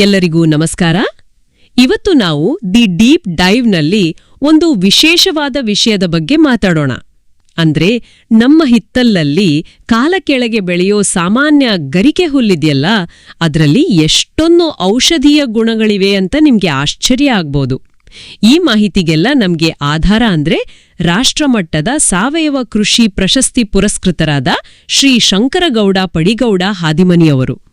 ಎಲ್ಲರಿಗೂ ನಮಸ್ಕಾರ. ಇವತ್ತು ನಾವು ದಿ ಡೀಪ್ ಡೈವ್ನಲ್ಲಿ ಒಂದು ವಿಶೇಷವಾದ ವಿಷಯದ ಬಗ್ಗೆ ಮಾತಾಡೋಣ. ಅಂದ್ರೆ ನಮ್ಮ ಹಿತ್ತಲಲ್ಲಿ ಕಾಲ ಕೆಳಗೆ ಬೆಳೆಯೋ ಸಾಮಾನ್ಯ ಗರಿಕೆ ಹುಲ್ಲಿದೆಯಲ್ಲ, ಅದರಲ್ಲಿ ಎಷ್ಟೊಂದು ಔಷಧೀಯ ಗುಣಗಳಿವೆ ಅಂತ ನಿಮ್ಗೆ ಆಶ್ಚರ್ಯ ಆಗ್ಬೋದು. ಈ ಮಾಹಿತಿಗೆಲ್ಲ ನಮ್ಗೆ ಆಧಾರ ಅಂದ್ರೆ ರಾಷ್ಟ್ರಮಟ್ಟದ ಸಾವಯವ ಕೃಷಿ ಪ್ರಶಸ್ತಿ ಪುರಸ್ಕೃತರಾದ ಶ್ರೀ ಶಂಕರಗೌಡ ಪಡಿಗೌಡ ಹಾದಿಮನಿಯವರು.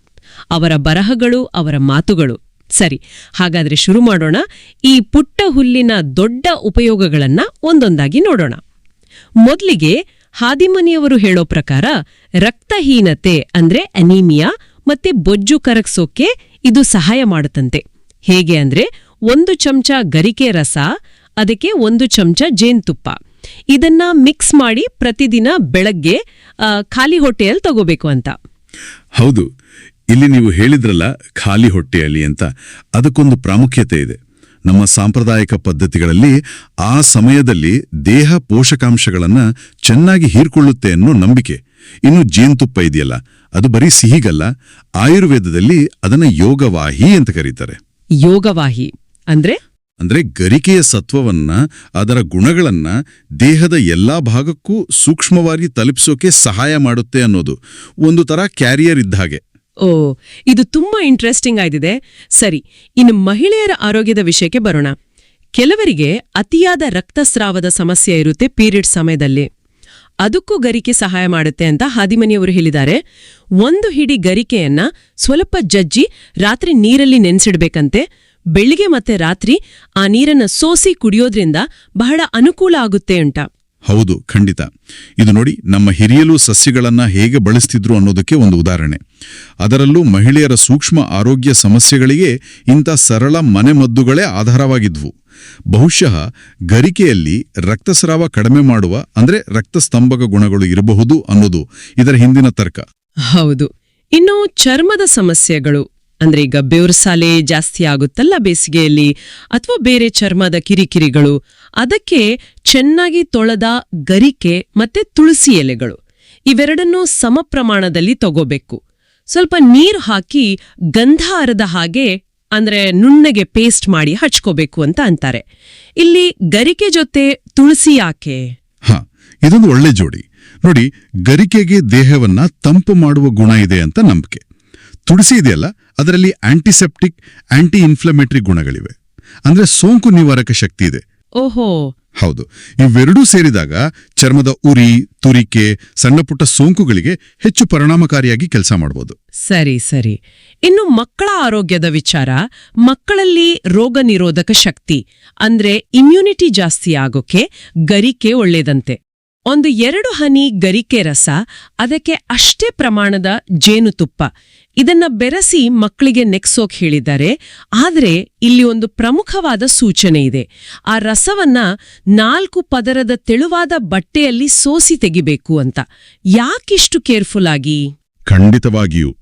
ಅವರ ಬರಹಗಳು, ಅವರ ಮಾತುಗಳು. ಸರಿ, ಹಾಗಾದ್ರೆ ಶುರು ಮಾಡೋಣ. ಈ ಪುಟ್ಟ ಹುಲ್ಲಿನ ದೊಡ್ಡ ಉಪಯೋಗಗಳನ್ನ ಒಂದೊಂದಾಗಿ ನೋಡೋಣ. ಮೊದಲಿಗೆ ಹಾದಿಮನಿಯವರು ಹೇಳೋ ಪ್ರಕಾರ ರಕ್ತಹೀನತೆ ಅಂದ್ರೆ ಅನೀಮಿಯಾ ಮತ್ತೆ ಬೊಜ್ಜು ಕರಗ್ಸೋಕೆ ಇದು ಸಹಾಯ ಮಾಡುತ್ತಂತೆ. ಹೇಗೆ ಅಂದ್ರೆ ಒಂದು ಚಮಚ ಗರಿಕೆ ರಸ, ಅದಕ್ಕೆ ಒಂದು ಚಮಚ ಜೇನುತುಪ್ಪ. ಇದನ್ನ ಮಿಕ್ಸ್ ಮಾಡಿ ಪ್ರತಿದಿನ ಬೆಳಗ್ಗೆ ಖಾಲಿ ಹೊಟ್ಟೆಯಲ್ಲಿ ತಗೋಬೇಕು ಅಂತ. ಹೌದು. ಇಲ್ಲಿ ನೀವು ಹೇಳಿದ್ರಲ್ಲ ಖಾಲಿ ಹೊಟ್ಟೆಯಲ್ಲಿ ಅಂತ. ಅದಕ್ಕೊಂದು ಪ್ರಾಮುಖ್ಯತೆ ಇದೆ. ನಮ್ಮ ಸಾಂಪ್ರದಾಯಿಕ ಪದ್ಧತಿಗಳಲ್ಲಿ ಆ ಸಮಯದಲ್ಲಿ ದೇಹ ಪೋಷಕಾಂಶಗಳನ್ನ ಚೆನ್ನಾಗಿ ಹೀರ್ಕೊಳ್ಳುತ್ತೆ ಅನ್ನೋ ನಂಬಿಕೆ. ಇನ್ನು ಜೇನುತುಪ್ಪ ಇದೆಯಲ್ಲ ಅದು ಬರೀ ಸಿಹಿಗಲ್ಲ ಆಯುರ್ವೇದದಲ್ಲಿ ಅದನ್ನ ಯೋಗವಾಹಿ ಅಂತ ಕರೀತಾರೆ. ಯೋಗವಾಹಿ ಅಂದ್ರೆ? ಅಂದ್ರೆ ಗರಿಕೆಯ ಸತ್ವವನ್ನ ಅದರ ಗುಣಗಳನ್ನ ದೇಹದ ಎಲ್ಲಾ ಭಾಗಕ್ಕೂ ಸೂಕ್ಷ್ಮವಾಗಿ ತಲುಪಿಸೋಕೆ ಸಹಾಯ ಮಾಡುತ್ತೆ ಅನ್ನೋದು. ಒಂದು ತರ ಕ್ಯಾರಿಯರ್ ಇದ್ದ ಹಾಗೆ. ಓ, ಇದು ತುಂಬಾ ಇಂಟ್ರೆಸ್ಟಿಂಗ್ ಆಗಿದೆ ಸರಿ, ಇನ್ನು ಮಹಿಳೆಯರ ಆರೋಗ್ಯದ ವಿಷಯಕ್ಕೆ ಬರೋಣ. ಕೆಲವರಿಗೆ ಅತಿಯಾದ ರಕ್ತಸ್ರಾವದ ಸಮಸ್ಯೆ ಇರುತ್ತೆ ಪೀರಿಯಡ್ ಸಮಯದಲ್ಲಿ. ಅದಕ್ಕೂ ಗರಿಕೆ ಸಹಾಯ ಮಾಡುತ್ತೆ ಅಂತ ಹಾದಿಮನಿಯವರು ಹೇಳಿದ್ದಾರೆ. ಒಂದು ಹಿಡಿ ಗರಿಕೆಯನ್ನ ಸ್ವಲ್ಪ ಜಜ್ಜಿ ರಾತ್ರಿ ನೀರಲ್ಲಿ ನೆನೆಸಿಡ್ಬೇಕಂತೆ. ಬೆಳಿಗ್ಗೆ ಮತ್ತೆ ರಾತ್ರಿ ಆ ನೀರನ್ನ ಸೋಸಿ ಕುಡಿಯೋದ್ರಿಂದ ಬಹಳ ಅನುಕೂಲ ಆಗುತ್ತೆ ಅಂತ. ಹೌದು, ಖಂಡಿತ. ಇದು ನೋಡಿ, ನಮ್ಮ ಹಿರಿಯಲು ಸಸ್ಯಗಳನ್ನು ಹೇಗೆ ಬಳಸ್ತಿದ್ರು ಅನ್ನೋದಕ್ಕೆ ಒಂದು ಉದಾಹರಣೆ. ಅದರಲ್ಲೂ ಮಹಿಳೆಯರ ಸೂಕ್ಷ್ಮ ಆರೋಗ್ಯ ಸಮಸ್ಯೆಗಳಿಗೆ ಇಂಥ ಸರಳ ಮನೆಮದ್ದುಗಳೇ ಆಧಾರವಾಗಿದ್ವು. ಬಹುಶಃ ಗರಿಕೆಯಲ್ಲಿ ರಕ್ತಸ್ರಾವ ಕಡಿಮೆ ಮಾಡುವ, ಅಂದ್ರೆ ರಕ್ತಸ್ತಂಭಕ ಗುಣಗಳು ಇರಬಹುದು ಅನ್ನೋದು ಇದರ ಹಿಂದಿನ ತರ್ಕ. ಹೌದು. ಇನ್ನು ಚರ್ಮದ ಸಮಸ್ಯೆಗಳು. ಅಂದ್ರೆ ಈಗ ಬೆವರ್ಸಾಲೆ ಜಾಸ್ತಿ ಆಗುತ್ತಲ್ಲ ಬೇಸಿಗೆಯಲ್ಲಿ? ಅಥವಾ ಬೇರೆ ಚರ್ಮದ ಕಿರಿಕಿರಿಗಳು? ಅದಕ್ಕೆ ಚೆನ್ನಾಗಿ ತೊಳೆದ ಗರಿಕೆ ಮತ್ತೆ ತುಳಸಿ ಎಲೆಗಳು. ಇವೆರಡನ್ನೂ ಸಮ ಪ್ರಮಾಣದಲ್ಲಿ ತಗೋಬೇಕು. ಸ್ವಲ್ಪ ನೀರು ಹಾಕಿ ಗಂಧ ಅರದ ಹಾಗೆ ಅಂದ್ರೆ ನುಣ್ಣಗೆ ಪೇಸ್ಟ್ ಮಾಡಿ ಹಚ್ಕೋಬೇಕು ಅಂತ ಅಂತಾರೆ. ಇಲ್ಲಿ ಗರಿಕೆ ಜೊತೆ ತುಳಸಿ ಯಾಕೆ? ಹ, ಇದೊಂದು ಒಳ್ಳೆ ಜೋಡಿ. ನೋಡಿ, ಗರಿಕೆಗೆ ದೇಹವನ್ನ ತಂಪು ಮಾಡುವ ಗುಣ ಇದೆ ಅಂತ ನಂಬಿಕೆ. ತುಳಸಿ ಇದೆಯಲ್ಲ ಅದರಲ್ಲಿ ಆಂಟಿಸೆಪ್ಟಿಕ್ ಆಂಟಿ ಇನ್ಫ್ಲಮೇಟರಿ ಗುಣಗಳಿವೆ. ಅಂದ್ರೆ ಸೋಂಕು ನಿವಾರಕ ಶಕ್ತಿ ಇದೆ. ಓಹೋ. ಹೌದು. ಇವೆರಡೂ ಸೇರಿದಾಗ ಚರ್ಮದ ಉರಿ ತುರಿಕೆ ಸಣ್ಣಪುಟ್ಟ ಸೋಂಕುಗಳಿಗೆ ಹೆಚ್ಚು ಪರಿಣಾಮಕಾರಿಯಾಗಿ ಕೆಲಸ ಮಾಡಬಹುದು ಸರಿ ಸರಿ. ಇನ್ನು ಮಕ್ಕಳ ಆರೋಗ್ಯದ ವಿಚಾರ ಮಕ್ಕಳಲ್ಲಿ ರೋಗ ನಿರೋಧಕ ಶಕ್ತಿ ಅಂದ್ರೆ ಇಮ್ಯುನಿಟಿ ಜಾಸ್ತಿ ಆಗೋಕೆ ಗರಿಕೆ ಒಳ್ಳೇದಂತೆ. ಒಂದು ಎರಡು ಹನಿ ಗರಿಕೆ ರಸ ಅದಕ್ಕೆ ಅಷ್ಟೇ ಪ್ರಮಾಣದ ಜೇನುತುಪ್ಪ ಇದನ್ನ ಬೆರಸಿ ಮಕ್ಕಳಿಗೆ ನೆಕ್ಸೋಕ್ ಹೇಳಿದ್ದಾರೆ. ಆದರೆ ಇಲ್ಲಿ ಒಂದು ಪ್ರಮುಖವಾದ ಸೂಚನೆ ಇದೆ. ಆ ರಸವನ್ನ ನಾಲ್ಕು ಪದರದ ತೆಳುವಾದ ಬಟ್ಟೆಯಲ್ಲಿ ಸೋಸಿ ತೆಗಿಬೇಕು ಅಂತ. ಯಾಕಿಷ್ಟು ಕೇರ್ಫುಲ್ ಆಗಿ? ಖಂಡಿತವಾಗಿಯೂ.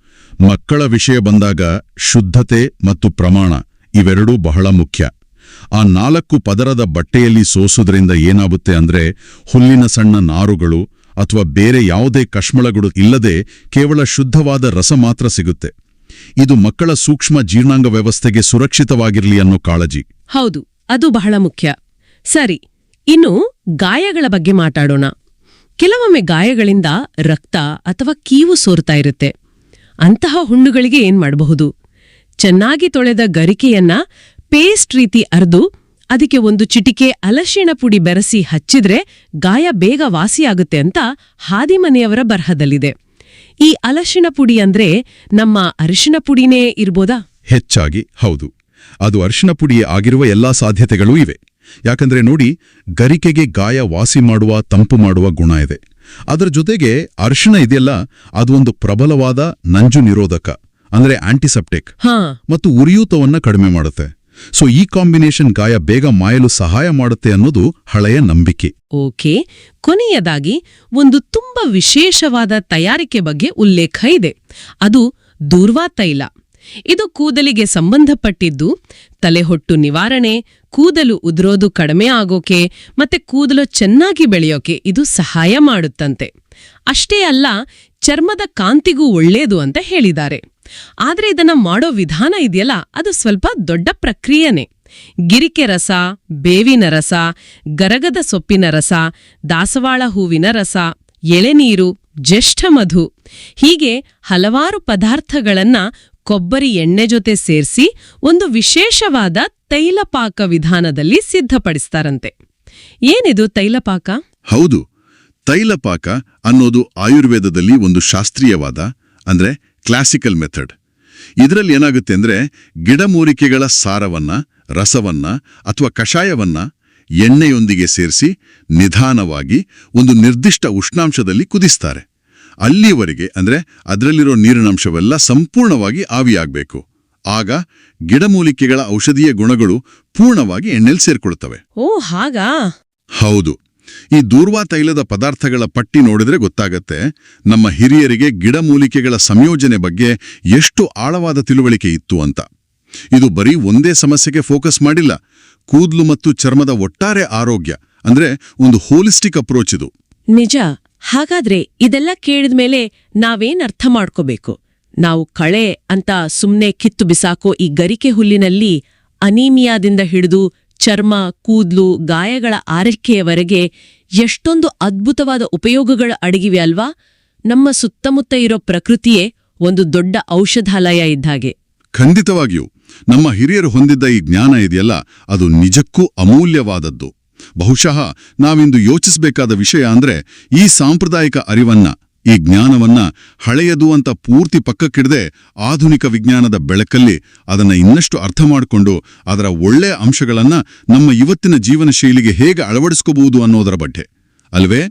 ಮಕ್ಕಳ ವಿಷಯ ಬಂದಾಗ ಶುದ್ಧತೆ ಮತ್ತು ಪ್ರಮಾಣ ಇವೆರಡೂ ಬಹಳ ಮುಖ್ಯ. ಆ ನಾಲ್ಕು ಪದರದ ಬಟ್ಟೆಯಲ್ಲಿ ಸೋಸುವುದರಿಂದ ಏನಾಗುತ್ತೆ ಅಂದ್ರೆ ಹುಲ್ಲಿನ ಸಣ್ಣ ನಾರುಗಳು ಅಥವಾ ಬೇರೆ ಯಾವುದೇ ಕಷ್ಮಳಗಳು ಇಲ್ಲದೆ ಕೇವಲ ಶುದ್ಧವಾದ ರಸ ಮಾತ್ರ ಸಿಗುತ್ತೆ. ಇದು ಮಕ್ಕಳ ಸೂಕ್ಷ್ಮ ಜೀರ್ಣಾಂಗ ವ್ಯವಸ್ಥೆಗೆ ಸುರಕ್ಷಿತವಾಗಿರಲಿ ಅನ್ನೋ ಕಾಳಜಿ. ಹೌದು, ಅದು ಬಹಳ ಮುಖ್ಯ. ಸರಿ, ಇನ್ನು ಗಾಯಗಳ ಬಗ್ಗೆ ಮಾತಾಡೋಣ. ಕೆಲವೊಮ್ಮೆ ಗಾಯಗಳಿಂದ ರಕ್ತ ಅಥವಾ ಕೀವು ಸೋರ್ತಾ ಇರುತ್ತೆ. ಅಂತಹ ಹುಣ್ಣುಗಳಿಗೆ ಏನ್ ಮಾಡಬಹುದು? ಚೆನ್ನಾಗಿ ತೊಳೆದ ಗರಿಕೆಯನ್ನ ಪೇಸ್ಟ್ ರೀತಿ ಅರ್ದು ಅದಕ್ಕೆ ಒಂದು ಚಿಟಿಕೆ ಅಲಶಿಣ ಪುಡಿ ಬೆರೆಸಿ ಹಚ್ಚಿದ್ರೆ ಗಾಯ ಬೇಗ ವಾಸಿಯಾಗುತ್ತೆ ಅಂತ ಹಾದಿಮನೆಯವರ ಬರಹದಲ್ಲಿದೆ. ಈ ಅಲಶಿಣ ಪುಡಿ ಅಂದ್ರೆ ನಮ್ಮ ಅರಿಶಿಣ ಪುಡಿನೇ ಇರ್ಬೋದಾ? ಹೆಚ್ಚಾಗಿ ಹೌದು. ಅದು ಅರಿಶಿನ ಪುಡಿ ಆಗಿರುವ ಎಲ್ಲಾ ಸಾಧ್ಯತೆಗಳೂ ಇವೆ. ಯಾಕಂದ್ರೆ ನೋಡಿ ಗರಿಕೆಗೆ ಗಾಯ ವಾಸಿ ಮಾಡುವ ತಂಪು ಮಾಡುವ ಗುಣ ಇದೆ. ಅದರ ಜೊತೆಗೆ ಅರಿಶಿಣ ಇದೆಯಲ್ಲ ಅದು ಒಂದು ಪ್ರಬಲವಾದ ನಂಜು ನಿರೋಧಕ ಅಂದ್ರೆ ಆಂಟಿಸೆಪ್ಟಿಕ್ ಹಾ. ಮತ್ತು ಉರಿಯೂತವನ್ನ ಕಡಿಮೆ ಮಾಡುತ್ತೆ. ಸೊ ಈ ಕಾಂಬಿನೇಷನ್ ಗಾಯ ಬೇಗ ಮಾಯಲು ಸಹಾಯ ಮಾಡುತ್ತೆ ಅನ್ನೋದು ಹಳೆಯ ನಂಬಿಕೆ. ಓಕೆ. ಕೊನೆಯದಾಗಿ, ಒಂದು ತುಂಬಾ ವಿಶೇಷವಾದ ತಯಾರಿಕೆ ಬಗ್ಗೆ ಉಲ್ಲೇಖ ಇದೆ. ಅದು ದೂರ್ವಾ ತೈಲ. ಇದು ಕೂದಲಿಗೆ ಸಂಬಂಧಪಟ್ಟಿದ್ದು, ತಲೆಹೊಟ್ಟು ನಿವಾರಣೆ, ಕೂದಲು ಉದುರೋದು ಕಡಿಮೆ ಆಗೋಕೆ, ಮತ್ತೆ ಕೂದಲು ಚೆನ್ನಾಗಿ ಬೆಳೆಯೋಕೆ ಇದು ಸಹಾಯ ಮಾಡುತ್ತಂತೆ. ಅಷ್ಟೇ ಅಲ್ಲ, ಚರ್ಮದ ಕಾಂತಿಗೂ ಒಳ್ಳೇದು ಅಂತ ಹೇಳಿದ್ದಾರೆ. ಆದ್ರೆ ಇದನ್ನ ಮಾಡೋ ವಿಧಾನ ಇದೆಯಲ್ಲ, ಅದು ಸ್ವಲ್ಪ ದೊಡ್ಡ ಪ್ರಕ್ರಿಯೆನೇ. ಗಿರಿಕೆ ರಸ, ಬೇವಿನ ರಸ, ಗರಗದ ಸೊಪ್ಪಿನ ರಸ, ದಾಸವಾಳ ಹೂವಿನ ರಸ, ಎಳೆನೀರು ಮಧು. ಹೀಗೆ ಹಲವಾರು ಪದಾರ್ಥಗಳನ್ನ ಕೊಬ್ಬರಿ ಎಣ್ಣೆ ಜೊತೆ ಸೇರಿಸಿ ಒಂದು ವಿಶೇಷವಾದ ತೈಲಪಾಕ ವಿಧಾನದಲ್ಲಿ ಸಿದ್ಧಪಡಿಸ್ತಾರಂತೆ. ಏನಿದು ತೈಲಪಾಕ? ಹೌದು, ತೈಲಪಾಕ ಅನ್ನೋದು ಆಯುರ್ವೇದದಲ್ಲಿ ಒಂದು ಶಾಸ್ತ್ರೀಯವಾದ, ಅಂದ್ರೆ ಕ್ಲಾಸಿಕಲ್ ಮೆಥಡ್ ಇದರಲ್ಲಿ ಏನಾಗುತ್ತೆ ಅಂದ್ರೆ ಗಿಡಮೂಲಿಕೆಗಳ ಸಾರವನ್ನ ರಸವನ್ನ ಅಥವಾ ಕಷಾಯವನ್ನ ಎಣ್ಣೆಯೊಂದಿಗೆ ಸೇರಿಸಿ ನಿಧಾನವಾಗಿ ಒಂದು ನಿರ್ದಿಷ್ಟ ಉಷ್ಣಾಂಶದಲ್ಲಿ ಕುದಿಸ್ತಾರೆ. ಅಲ್ಲಿವರೆಗೆ ಅಂದ್ರೆ ಅದರಲ್ಲಿರೋ ನೀರಿನಂಶವೆಲ್ಲ ಸಂಪೂರ್ಣವಾಗಿ ಆವಿಯಾಗಬೇಕು. ಆಗ ಗಿಡಮೂಲಿಕೆಗಳ ಔಷಧೀಯ ಗುಣಗಳು ಪೂರ್ಣವಾಗಿ ಎಣ್ಣೆಲ್ ಸೇರ್ಕೊಳ್ತವೆ. ಓ ಹಾಗಾ? ಹೌದು. ಈ ದೂರ್ವಾ ತೈಲದ ಪದಾರ್ಥಗಳ ಪಟ್ಟಿ ನೋಡಿದ್ರೆ ಗೊತ್ತಾಗತ್ತೆ ನಮ್ಮ ಹಿರಿಯರಿಗೆ ಗಿಡಮೂಲಿಕೆಗಳ ಸಂಯೋಜನೆ ಬಗ್ಗೆ ಎಷ್ಟು ಆಳವಾದ ತಿಳುವಳಿಕೆ ಇತ್ತು ಅಂತ. ಇದು ಬರೀ ಒಂದೇ ಸಮಸ್ಯೆಗೆ ಫೋಕಸ್ ಮಾಡಿಲ್ಲ. ಕೂದ್ಲು ಮತ್ತು ಚರ್ಮದ ಒಟ್ಟಾರೆ ಆರೋಗ್ಯ, ಅಂದ್ರೆ ಒಂದು ಹೋಲಿಸ್ಟಿಕ್ ಅಪ್ರೋಚ್ ಇದು. ನಿಜ, ಹಾಗಾದ್ರೆ ಇದೆಲ್ಲ ಕೇಳಿದ ಮೇಲೆ ನಾವೇನ್ ಅರ್ಥ ಮಾಡ್ಕೋಬೇಕು? ನಾವು ಕಳೆ ಅಂತ ಸುಮ್ನೆ ಕಿತ್ತು ಬಿಸಾಕೋ ಈ ಗರಿಕೆ ಹುಲ್ಲಿನಲ್ಲಿ ಅನೀಮಿಯಾದಿಂದ ಹಿಡಿದು ಚರ್ಮ, ಕೂದ್ಲು, ಗಾಯಗಳ ಆರೈಕೆಯವರೆಗೆ ಎಷ್ಟೊಂದು ಅದ್ಭುತವಾದ ಉಪಯೋಗಗಳ ಅಡಗಿವೆ ಅಲ್ವಾ? ನಮ್ಮ ಸುತ್ತಮುತ್ತ ಇರೋ ಪ್ರಕೃತಿಯೇ ಒಂದು ದೊಡ್ಡ ಔಷಧಾಲಯ ಇದ್ದಾಗೆ. ಖಂಡಿತವಾಗಿಯೂ. ನಮ್ಮ ಹಿರಿಯರು ಹೊಂದಿದ್ದ ಈ ಜ್ಞಾನ ಇದೆಯಲ್ಲ, ಅದು ನಿಜಕ್ಕೂ ಅಮೂಲ್ಯವಾದದ್ದು. ಬಹುಶಃ ನಾವಿಂದು ಯೋಚಿಸಬೇಕಾದ ವಿಷಯ ಅಂದ್ರೆ ಈ ಸಾಂಪ್ರದಾಯಿಕ ಅರಿವನ್ನ ಈ ಜ್ಞಾನವನ್ನ ಹಳೆಯದು ಅಂತ ಪೂರ್ತಿ ಪಕ್ಕಕ್ಕಿಡದೆ ಆಧುನಿಕ ವಿಜ್ಞಾನದ ಬೆಳಕಲ್ಲಿ ಅದನ್ನ ಇನ್ನಷ್ಟು ಅರ್ಥ ಮಾಡಿಕೊಂಡು ಅದರ ಒಳ್ಳೆಯ ಅಂಶಗಳನ್ನ ನಮ್ಮ ಇವತ್ತಿನ ಜೀವನ ಶೈಲಿಗೆ ಹೇಗೆ ಅಳವಡಿಸ್ಕೋಬಹುದು ಅನ್ನೋದರ ಬಗ್ಗೆ. ಅಲ್ವೇ?